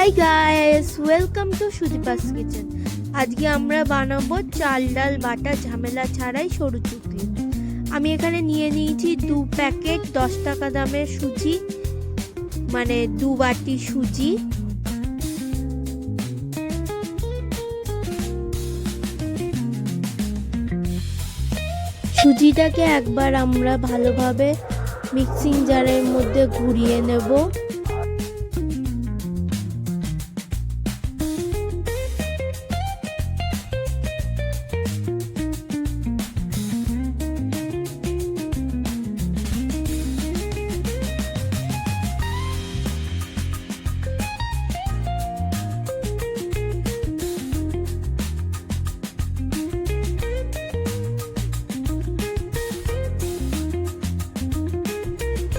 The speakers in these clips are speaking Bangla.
Hi guys welcome to Sudipa's kitchen আজকে আমরা বানাবো চাল ডাল বাটা ঝামেলা ছাড়াই সরু চুকলি। আমি এখানে নিয়ে নিয়েছি দু প্যাকেট দশ টাকা দামের সুজি মানে দু বাটি সুজি। সুজিটাকে একবার আমরা ভালোভাবে মিক্সিং জারের মধ্যে ঘুরিয়ে নেব।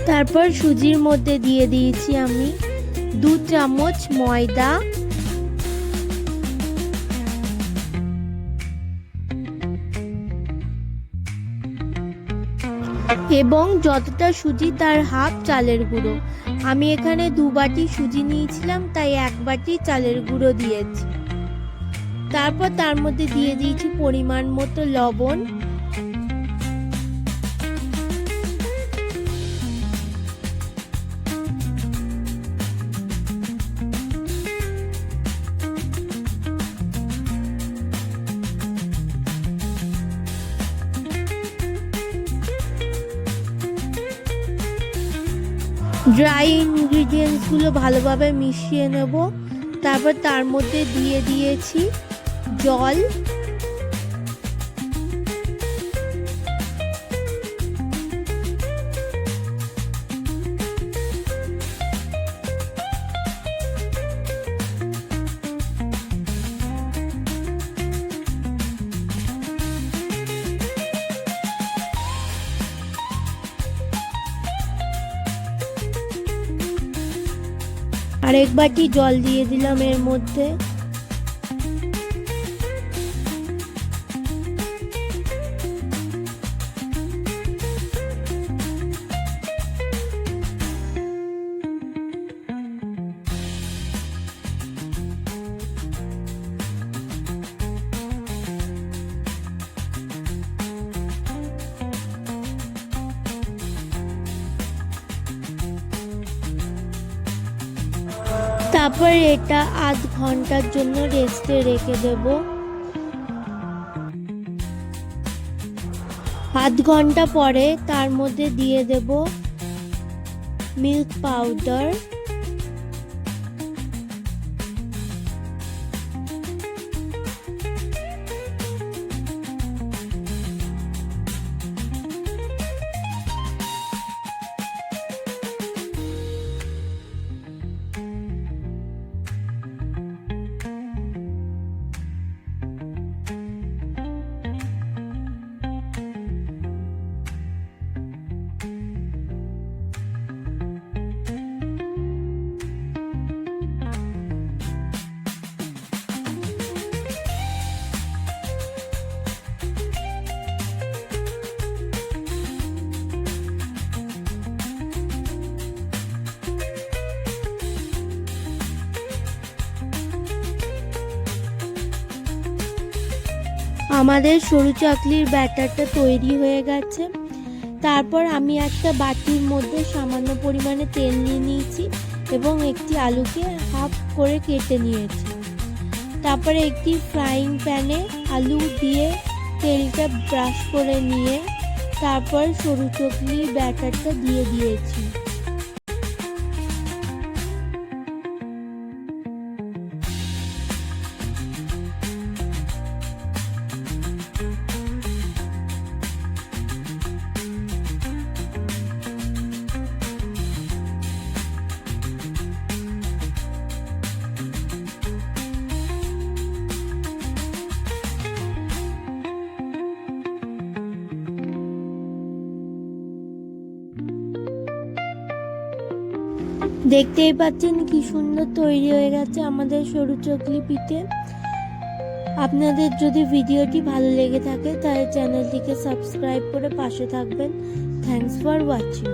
তারপর সুজির মধ্যে দিয়ে দিয়েছি আমি দু চামচ ময়দা। এবং যতটা সুজি তার হাফ চালের গুঁড়ো। আমি এখানে দু বাটি সুজি নিয়েছিলাম, তাই এক বাটি চালের গুঁড়ো দিয়েছি। তারপর তার মধ্যে দিয়ে দিয়েছি পরিমাণ মতো লবণ। ড্রাই ইনগ্রিডিয়েন্টসগুলো ভালোভাবে মিশিয়ে নেব। তারপর তার মধ্যে দিয়ে দিয়েছি জল। আর এক বাটি জল দিয়ে দিলাম এর মধ্যে। তারপর এটা আধ ঘণ্টার জন্য রেস্টে রেখে দেব। আধ ঘণ্টা পরে তার মধ্যে দিয়ে দেব মিল্ক পাউডার। আমাদের সরু চাকলির ব্যাটারটা তৈরি হয়ে গেছে। তারপর আমি একটা বাটির মধ্যে সামান্য পরিমাণে তেল নিয়ে নিয়েছি এবং একটি আলুকে হাফ করে কেটে নিয়েছি। তারপরে একটি ফ্রাইং প্যানে আলু দিয়ে তেলটা ব্রাশ করে নিয়ে তারপর সরু চকলির ব্যাটারটা দিয়ে দিয়েছি। দেখতেই পাচ্ছেন কি সুন্দর তৈরি হয়ে গেছে আমাদের সরু চকলি পিঠে আপনাদের যদি ভিডিওটি ভালো লেগে থাকে, তাহলে চ্যানেলটিকে সাবস্ক্রাইব করে পাশে থাকবেন। Thanks for watching